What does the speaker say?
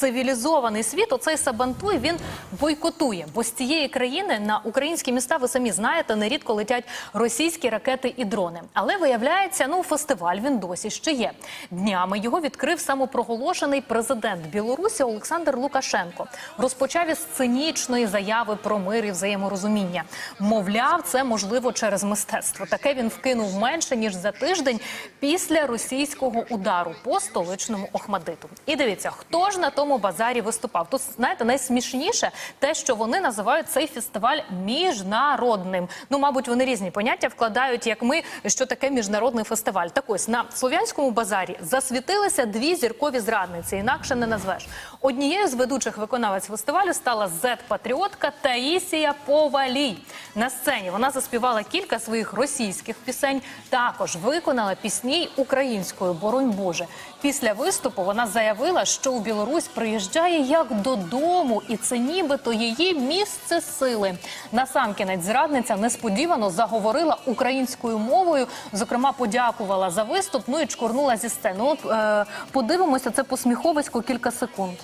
цивілізований світ, оцей Сабантуй він бойкотує. Бо з цієї країни на українські міста, ви самі знаєте, нерідко летять російські ракети і дрони. Але виявляється, ну фестиваль він досі ще є. Днями його відкрив самопроголошений президент Білорусі Олександр Лукашенко. Розпочав із цинічної заяви про мир і взаєморозуміння. Мовляв, це можливо через мистецтво. Таке він вкинув менше ніж за тиждень після російського удару по столичному Охмадиту. І дивіться, хто ж на тому базарі виступав. Тут знаєте, найсмішніше те, що вони називають цей фестиваль міжнародним. Ну, мабуть, вони різні поняття вкладають, як ми, що таке міжнародний фестиваль. Так ось на слов'янському базарі засвітилися дві зіркові зрадниці, інакше не назвеш. Однією з ведучих виконавець фестивалю стала зет-патріотка Таїсія Повалій. На сцені вона заспівала кілька своїх російських пісень. Також виконала пісні українською боронь Боже. Після виступу вона заявила, що у Білорусь приїжджає як додому, і це нібито її місце сили. Насамкінець зрадниця несподівано заговорила українською мовою. Зокрема, подякувала за виступ. Ну і чкурнула зі сцени. Ну, От е, подивимося це посміховисько кілька секунд.